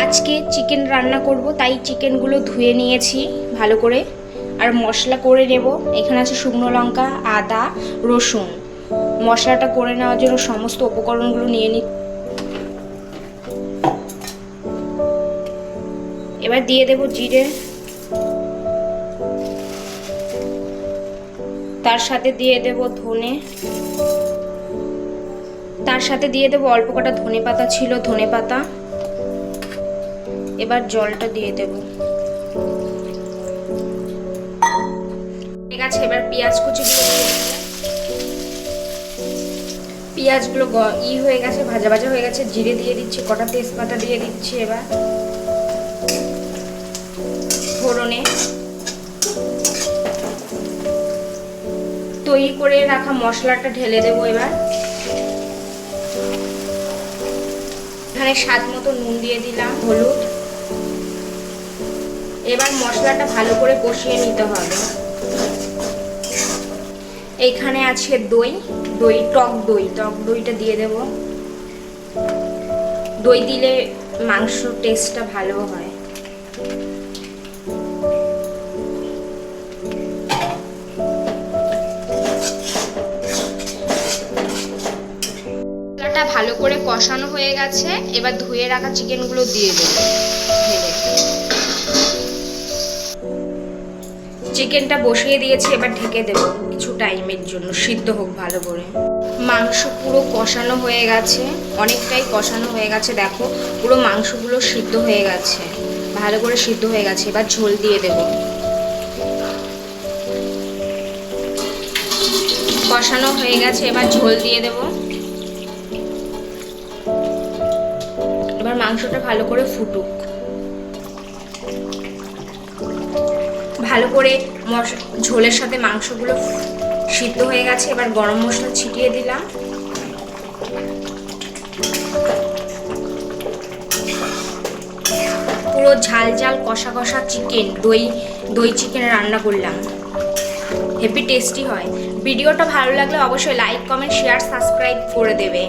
আজকে চিকেন রান্না করব, তাই চিকেনগুলো ধুয়ে নিয়েছি ভালো করে। আর মশলা করে নেব, এখানে আছে শুকনো লঙ্কা, আদা, রসুন। মশলাটা করে নেওয়ার জন্য সমস্ত উপকরণগুলো নিয়ে নি এবার দিয়ে দেব জিরে। তার সাথে দিয়ে দেব ধনে। তার সাথে দিয়ে দেবো অল্প কটা ধনে পাতা ছিল, ধনে পাতা। এবার জলটা দিয়ে দেব। ঠিক আছে, এবার পেঁয়াজ দিয়ে পেঁয়াজগুলো ই হয়ে গেছে, ভাজা ভাজা হয়ে গেছে, জিরে দিয়ে দিচ্ছি, কটা তেজপাতা দিয়ে দিচ্ছি এবার। ফোড়নে। তৈরি করে রাখা মশলাটা ঢেলে দেবো এবার। এখানে স্বাদ মতো নুন দিয়ে দিলাম, হলুদ। এবার মশলাটা ভালো করে কষিয়ে নিতে হবে। এইখানে আছে দই দই, টক দই। টক দইটা দিয়ে দেব। দই দিলে মাংস টেস্টটা ভালো হয়। ভালো করে কষানো হয়ে গেছে। এবার ধুয়ে রাখা চিকেনগুলো দিয়ে দেবো। চিকেনটা বসিয়ে দিয়েছি, এবার ঢেকে দেবো। কিছু টাইমের জন্য, সিদ্ধ হোক ভালো করে। মাংস পুরো কষানো হয়ে গেছে, অনেকটাই কষানো হয়ে গেছে, দেখো, পুরো মাংসগুলো সিদ্ধ হয়ে গেছে। ভালো করে সিদ্ধ হয়ে গেছে, এবার ঝোল দিয়ে দেব। কষানো হয়ে গেছে, এবার ঝোল দিয়ে দেবো। এবার মাংসটা ভালো করে ফুটুক। ভালো করে ঝোলের সাথে মাংসগুলো সিদ্ধ হয়ে গেছে, এবার গরম মশলা ছিটিয়ে দিলাম। পুরো ঝাল ঝাল কষা কষা চিকেন দই দই চিকেন রান্না করলাম। হেভি টেস্টি হয়। ভিডিওটা ভালো লাগলে অবশ্যই লাইক কমেন্ট শেয়ার সাবস্ক্রাইব করে দেবে।